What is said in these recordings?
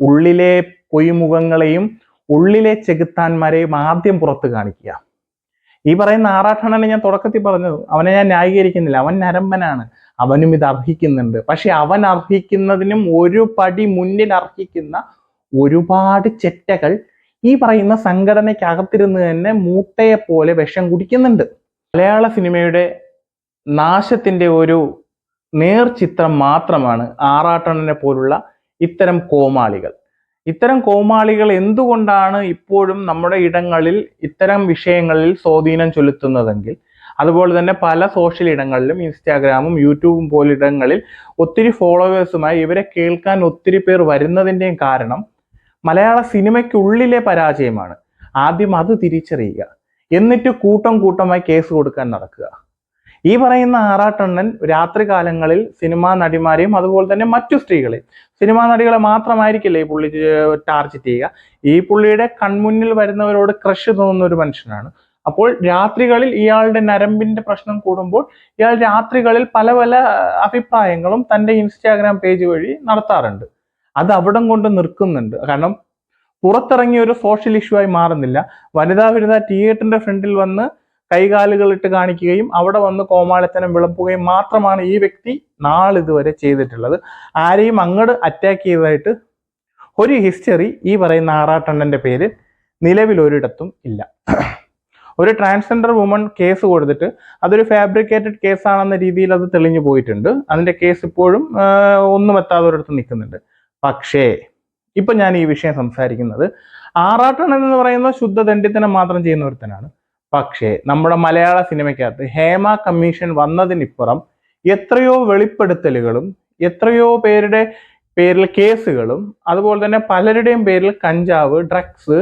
ഉള്ളിലെ പൊയ്മുഖങ്ങളെയും ഉള്ളിലെ ചെകുത്താന്മാരെയും ആദ്യം പുറത്ത് കാണിക്കുക. ഈ പറയുന്ന ആറാട്ടണനെ ഞാൻ തുടക്കത്തിൽ പറഞ്ഞത് അവനെ ഞാൻ ന്യായീകരിക്കുന്നില്ല. അവൻ നരമ്പനാണ്. അവനും ഇത് അർഹിക്കുന്നുണ്ട്. പക്ഷെ അവൻ അർഹിക്കുന്നതിനും ഒരു പടി മുന്നിൽ അർഹിക്കുന്ന ഒരുപാട് ചെറ്റകൾ ഈ പറയുന്ന സംഘടനയ്ക്കകത്തിരുന്ന് തന്നെ മൂട്ടയെ പോലെ വിഷം കുടിക്കുന്നുണ്ട്. മലയാള സിനിമയുടെ നാശത്തിന്റെ ഒരു നേർചിത്രം മാത്രമാണ് ആറാട്ടണനെ പോലുള്ള ഇത്തരം കോമാളികൾ. ഇത്തരം കോമാളികൾ എന്തുകൊണ്ടാണ് ഇപ്പോഴും നമ്മുടെ ഇടങ്ങളിൽ ഇത്തരം വിഷയങ്ങളിൽ സ്വാധീനം ചെലുത്തുന്നതെങ്കിൽ അതുപോലെ തന്നെ പല സോഷ്യൽ ഇടങ്ങളിലും ഇൻസ്റ്റാഗ്രാമും യൂട്യൂബും പോലിടങ്ങളിൽ ഒത്തിരി ഫോളോവേഴ്സുമായി ഇവരെ കേൾക്കാൻ ഒത്തിരി പേർ വരുന്നതിന്റെയും കാരണം മലയാള സിനിമയ്ക്കുള്ളിലെ പരാജയമാണ്. ആദ്യം അത് തിരിച്ചറിയുക. എന്നിട്ട് കൂട്ടം കൂട്ടമായി കേസ് കൊടുക്കാൻ നടക്കുക. ഈ പറയുന്ന ആറാട്ടണ്ണൻ രാത്രി കാലങ്ങളിൽ സിനിമാ നടിമാരെയും അതുപോലെ തന്നെ മറ്റു സ്ത്രീകളെയും സിനിമാ നടികളെ മാത്രമായിരിക്കില്ല ഈ പുള്ളി ടാർജറ്റ് ചെയ്യുക? ഈ പുള്ളിയുടെ കൺമുന്നിൽ വരുന്നവരോട് ക്രഷ് തോന്നുന്ന ഒരു മനുഷ്യനാണ്. അപ്പോൾ രാത്രികളിൽ ഇയാളുടെ നരമ്പിന്റെ പ്രശ്നം കൂടുമ്പോൾ ഇയാൾ രാത്രികളിൽ പല പല അഭിപ്രായങ്ങളും തന്റെ ഇൻസ്റ്റാഗ്രാം പേജ് വഴി നടത്താറുണ്ട്. അത് അവിടം കൊണ്ട് നിൽക്കുന്നുണ്ട് കാരണം പുറത്തിറങ്ങിയ ഒരു സോഷ്യൽ ഇഷ്യൂ ആയി മാറുന്നില്ല. വനിതാ വിരുദ്ധ തിയേറ്ററിന്റെ ഫ്രണ്ടിൽ വന്ന് കൈകാലുകൾ ഇട്ട് കാണിക്കുകയും അവിടെ വന്ന് കോമാളിത്തനം വിളപ്പുകയും മാത്രമാണ് ഈ വ്യക്തി നാളിതുവരെ ചെയ്തിട്ടുള്ളത്. ആരെയും അങ്ങോട്ട് അറ്റാക്ക് ചെയ്തതായിട്ട് ഒരു ഹിസ്റ്ററി ഈ പറയുന്ന ആറാട്ടണ്ണന്റെ പേര് നിലവിൽ ഒരിടത്തും ഇല്ല. ഒരു ട്രാൻസ്ജെൻഡർ വുമൺ കേസ് കൊടുത്തിട്ട് അതൊരു ഫാബ്രിക്കേറ്റഡ് കേസാണെന്ന രീതിയിൽ അത് തെളിഞ്ഞു പോയിട്ടുണ്ട്. അതിന്റെ കേസ് ഇപ്പോഴും ഒന്നും എത്താതെ ഒരിടത്ത് നിൽക്കുന്നുണ്ട്. പക്ഷേ ഇപ്പൊ ഞാൻ ഈ വിഷയം സംസാരിക്കുന്നത് ആറാട്ടണ്ണൻ എന്ന് പറയുന്ന ശുദ്ധദണ്ഡിത്തനം മാത്രം ചെയ്യുന്ന ഒരുത്തനാണ്. പക്ഷേ നമ്മുടെ മലയാള സിനിമയ്ക്കകത്ത് ഹേമ കമ്മീഷൻ വന്നതിനിപ്പുറം എത്രയോ വെളിപ്പെടുത്തലുകളും എത്രയോ പേരുടെ പേരിൽ കേസുകളും അതുപോലെ തന്നെ പലരുടെയും പേരിൽ കഞ്ചാവ് ഡ്രഗ്സ്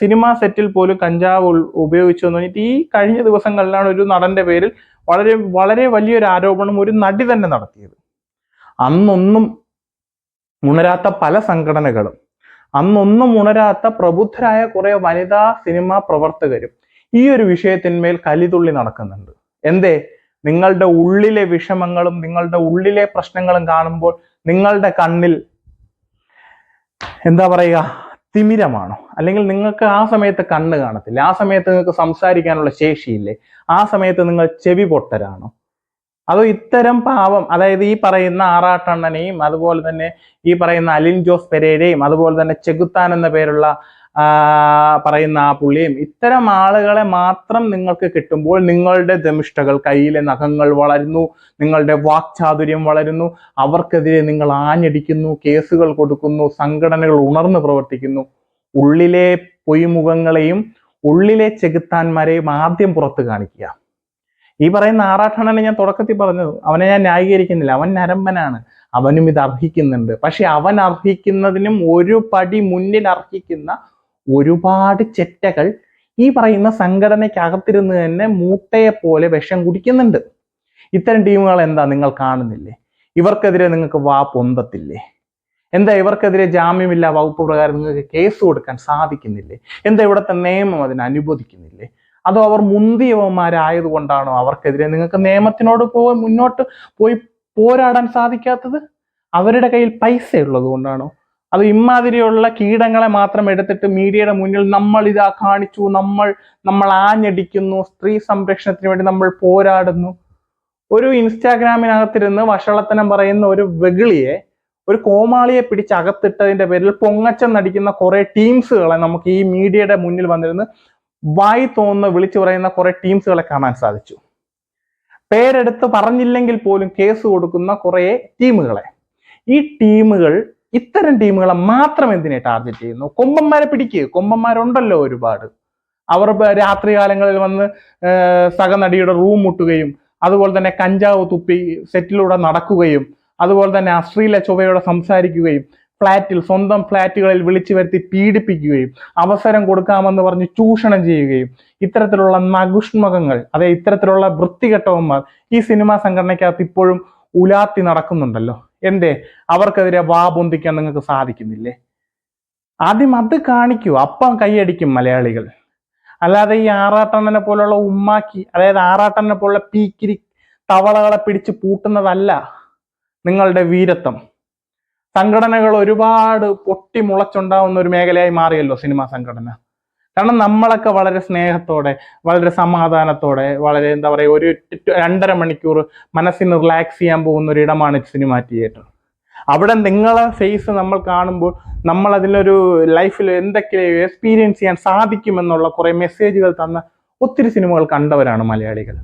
സിനിമാ സെറ്റിൽ പോലും കഞ്ചാവ് ഉപയോഗിച്ചു എന്ന് പറഞ്ഞിട്ട് ഈ കഴിഞ്ഞ ദിവസങ്ങളിലാണ് ഒരു നടന്റെ പേരിൽ വളരെ വളരെ വലിയൊരു ആരോപണം ഒരു നടി തന്നെ നടത്തിയത്. അന്നൊന്നും ഉണരാത്ത പല സംഘടനകളും അന്നൊന്നും ഉണരാത്ത പ്രബുദ്ധരായ കുറെ വനിതാ സിനിമാ പ്രവർത്തകരും ഈ ഒരു വിഷയത്തിന്മേൽ കലിതുള്ളി നടക്കുന്നുണ്ട്. എന്തേ? നിങ്ങളുടെ ഉള്ളിലെ വിഷമങ്ങളും നിങ്ങളുടെ ഉള്ളിലെ പ്രശ്നങ്ങളും കാണുമ്പോൾ നിങ്ങളുടെ കണ്ണിൽ എന്താ പറയുക? തിമിരമാണോ? അല്ലെങ്കിൽ നിങ്ങൾക്ക് ആ സമയത്ത് കണ്ണ് കാണത്തില്ല. ആ സമയത്ത് നിങ്ങൾക്ക് സംസാരിക്കാനുള്ള ശേഷിയില്ലേ? ആ സമയത്ത് നിങ്ങൾ ചെവി പൊട്ടരാണോ? അതോ ഇത്തരം പാവം അതായത് ഈ പറയുന്ന ആറാട്ടണ്ണനെയും അതുപോലെ തന്നെ ഈ പറയുന്ന അലിൻ ജോസ് പെരേരയും അതുപോലെ തന്നെ ചെകുത്താൻ എന്ന പേരുള്ള പറയുന്ന ആ പുള്ളിയും ഇത്തരം ആളുകളെ മാത്രം നിങ്ങൾക്ക് കിട്ടുമ്പോൾ നിങ്ങളുടെ ദമിഷ്ടകൾ കയ്യിലെ നഖങ്ങൾ വളരുന്നു നിങ്ങളുടെ വാക്ചാതുര്യം വളരുന്നു അവർക്കെതിരെ നിങ്ങൾ ആഞ്ഞടിക്കുന്നു കേസുകൾ കൊടുക്കുന്നു സംഘടനകൾ ഉണർന്നു പ്രവർത്തിക്കുന്നു. ഉള്ളിലെ പൊയ്മുഖങ്ങളെയും ഉള്ളിലെ ചെകുത്താന്മാരെയും ആദ്യം പുറത്ത് കാണിക്കുക. ഈ പറയുന്ന ആറാട്ടണനെ ഞാൻ തുടക്കത്തിൽ പറഞ്ഞു അവനെ ഞാൻ ന്യായീകരിക്കുന്നില്ല അവൻ നരമ്പനാണ് അവനും ഇത് അർഹിക്കുന്നുണ്ട്. പക്ഷെ അവൻ അർഹിക്കുന്നതിനും ഒരു പടി മുന്നിൽ അർഹിക്കുന്ന ഒരുപാട് ചെറ്റകൾ ഈ പറയുന്ന സംഘടനയ്ക്കകത്തിരുന്ന് തന്നെ മൂട്ടയെ പോലെ വിഷം കുടിക്കുന്നുണ്ട്. ഇത്തരം ടീമുകൾ എന്താ നിങ്ങൾ കാണുന്നില്ലേ? ഇവർക്കെതിരെ നിങ്ങൾക്ക് വാ പൊന്തത്തില്ലേ? എന്താ ഇവർക്കെതിരെ ജാമ്യമില്ല വകുപ്പ് പ്രകാരം നിങ്ങൾക്ക് കേസ് കൊടുക്കാൻ സാധിക്കുന്നില്ലേ? എന്താ ഇവിടുത്തെ നിയമം അതിനെ അനുവദിക്കുന്നില്ലേ? അതോ അവർ മുന്തിയവന്മാരായതുകൊണ്ടാണോ അവർക്കെതിരെ നിങ്ങൾക്ക് നിയമത്തിനോട് പോയി മുന്നോട്ട് പോയി പോരാടാൻ സാധിക്കാത്തത്? അവരുടെ കയ്യിൽ പൈസ ഉള്ളത് കൊണ്ടാണോ അത് ഇമാതിരിയുള്ള കീടങ്ങളെ മാത്രം എടുത്തിട്ട് മീഡിയയുടെ മുന്നിൽ നമ്മൾ ഇതാ കാണിച്ചു നമ്മൾ നമ്മൾ ആഞ്ഞടിക്കുന്നു സ്ത്രീ സംരക്ഷണത്തിന് വേണ്ടി നമ്മൾ പോരാടുന്നു. ഒരു ഇൻസ്റ്റാഗ്രാമിനകത്തിരുന്ന് വഷളത്തനം പറയുന്ന ഒരു വെകിളിയെ ഒരു കോമാളിയെ പിടിച്ച് അകത്തിട്ടതിന്റെ പേരിൽ പൊങ്ങച്ചം നടിക്കുന്ന കുറെ ടീംസുകളെ നമുക്ക് ഈ മീഡിയയുടെ മുന്നിൽ വന്നിരുന്ന് വായി തോന്നുന്ന വിളിച്ചു പറയുന്ന കുറെ ടീംസുകളെ കാണാൻ സാധിച്ചു. പേരെടുത്ത് പറഞ്ഞില്ലെങ്കിൽ പോലും കേസ് കൊടുക്കുന്ന കുറേ ടീമുകളെ. ഈ ടീമുകൾ ഇത്തരം ടീമുകളെ മാത്രം എന്തിനെ ടാർഗറ്റ് ചെയ്യുന്നു? കൊമ്പന്മാരെ പിടിക്കുക കൊമ്പന്മാരുണ്ടല്ലോ ഒരുപാട്. അവർ രാത്രികാലങ്ങളിൽ വന്ന് സഹനടിയുടെ റൂം മുട്ടുകയും അതുപോലെ തന്നെ കഞ്ചാവ് തുപ്പി സെറ്റിലൂടെ നടക്കുകയും അതുപോലെ തന്നെ അശ്ലീല ചൊവ്വയോടെ സംസാരിക്കുകയും ഫ്ലാറ്റിൽ സ്വന്തം ഫ്ലാറ്റുകളിൽ വിളിച്ചു വരുത്തി പീഡിപ്പിക്കുകയും അവസരം കൊടുക്കാമെന്ന് പറഞ്ഞ് ചൂഷണം ചെയ്യുകയും ഇത്തരത്തിലുള്ള നഗുഷ്മകങ്ങൾ അതായത് ഇത്തരത്തിലുള്ള വൃത്തികെട്ടവന്മാർ ഈ സിനിമാ സംഘടനയ്ക്കകത്ത് ഇപ്പോഴും ഉലാത്തി നടക്കുന്നുണ്ടല്ലോ. എന്തേ? അവർക്കെതിരെ വാ പൊന്തിക്കാൻ നിങ്ങൾക്ക് സാധിക്കുന്നില്ലേ? ആദ്യം അത് കാണിക്കൂ. അപ്പം കൈയടിക്കും മലയാളികൾ. അല്ലാതെ ഈ ആറാട്ടണ്ണനെ പോലുള്ള ഉമ്മാക്കി അതായത് ആറാട്ടണ്ണനെ പോലുള്ള പീക്കിരി തവളകളെ പിടിച്ച് പൂട്ടുന്നതല്ല നിങ്ങളുടെ വീരത്വം. സംഘടനകൾ ഒരുപാട് പൊട്ടി മുളച്ചുണ്ടാവുന്ന ഒരു മേഖലയായി മാറിയല്ലോ സിനിമാ സംഘടന. കാരണം നമ്മളൊക്കെ വളരെ സ്നേഹത്തോടെ വളരെ സമാധാനത്തോടെ വളരെ എന്താ പറയുക ഒരു രണ്ടര മണിക്കൂർ മനസ്സിന് റിലാക്സ് ചെയ്യാൻ പോകുന്ന ഒരു ഇടമാണ് സിനിമ തിയേറ്റർ അവിടെ നിങ്ങളെ ഫേസ് നമ്മൾ കാണുമ്പോൾ നമ്മൾ അതിലൊരു ലൈഫിൽ എന്തൊക്കെ എക്സ്പീരിയൻസ് ചെയ്യാൻ സാധിക്കുമെന്നുള്ള കുറെ മെസ്സേജുകൾ തന്ന ഒത്തിരി സിനിമകൾ കണ്ടവരാണ് മലയാളികൾ.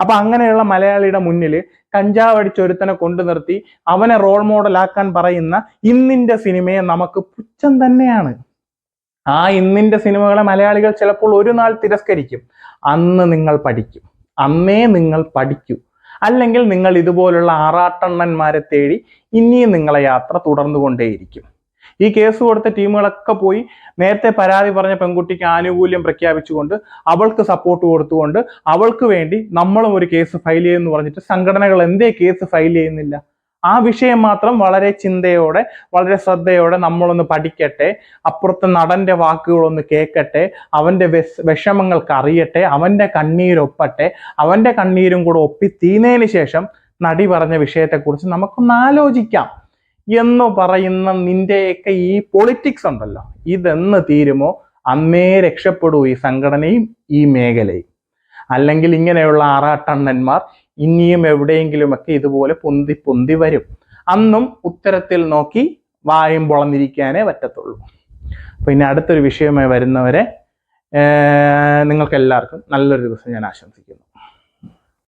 അപ്പൊ അങ്ങനെയുള്ള മലയാളിയുടെ മുന്നിൽ കഞ്ചാവ് അടിച്ചൊരുത്തനെ കൊണ്ടു നിർത്തി അവനെ റോൾ മോഡലാക്കാൻ പറയുന്ന ഇന്നിന്റെ സിനിമയെ നമുക്ക് പുച്ഛം തന്നെയാണ്. ആ ഇന്നിന്റെ സിനിമകളെ മലയാളികൾ ചിലപ്പോൾ ഒരു നാൾ തിരസ്കരിക്കും. അന്ന് നിങ്ങൾ പഠിക്കും. അന്നേ നിങ്ങൾ പഠിക്കൂ. അല്ലെങ്കിൽ നിങ്ങൾ ഇതുപോലുള്ള ആറാട്ടണ്ണന്മാരെ തേടി ഇനിയും നിങ്ങളെ യാത്ര തുടർന്നു കൊണ്ടേയിരിക്കും ഈ കേസ് കൊടുത്ത ടീമുകളൊക്കെ പോയി നേരത്തെ പരാതി പറഞ്ഞ പെൺകുട്ടിക്ക് ആനുകൂല്യം പ്രഖ്യാപിച്ചുകൊണ്ട് അവൾക്ക് സപ്പോർട്ട് കൊടുത്തുകൊണ്ട് അവൾക്ക് വേണ്ടി നമ്മളും ഒരു കേസ് ഫയൽ ചെയ്യുമെന്ന് പറഞ്ഞിട്ട് സംഘടനകൾ എന്തേ കേസ് ഫയൽ ചെയ്യുന്നില്ല? ആ വിഷയം മാത്രം വളരെ ചിന്തയോടെ വളരെ ശ്രദ്ധയോടെ നമ്മളൊന്ന് പഠിക്കട്ടെ അപ്പുറത്തെ നടന്റെ വാക്കുകളൊന്ന് കേൾക്കട്ടെ അവന്റെ വിഷ- വിഷമങ്ങൾക്ക് അറിയട്ടെ അവന്റെ കണ്ണീരൊപ്പട്ടെ അവന്റെ കണ്ണീരും കൂടെ ഒപ്പി തീർന്നതിന് ശേഷം നടി പറഞ്ഞ വിഷയത്തെക്കുറിച്ച് നമുക്കൊന്ന് ആലോചിക്കാം. എന്ന് പറയുന്ന നിന്റെയൊക്കെ ഈ പൊളിറ്റിക്സ് ഉണ്ടല്ലോ. ഇതെന്ന് തീരുമോ? അന്നേ രക്ഷപ്പെടൂ ഈ സംഘടനയും ഈ മേഖലയും. അല്ലെങ്കിൽ ഇങ്ങനെയുള്ള ആറാട്ടണ്ണന്മാർ ഇനിയും എവിടെയെങ്കിലുമൊക്കെ ഇതുപോലെ പൊന്തി പൊന്തി വരും. അന്നും ഉത്തരത്തിൽ നോക്കി വായും പൊളന്നിരിക്കാനേ പറ്റത്തുള്ളൂ. പിന്നെ അടുത്തൊരു വിഷയമായി വരുന്നവരെ നിങ്ങൾക്ക് എല്ലാവർക്കും നല്ലൊരു ദിവസം ഞാൻ ആശംസിക്കുന്നു.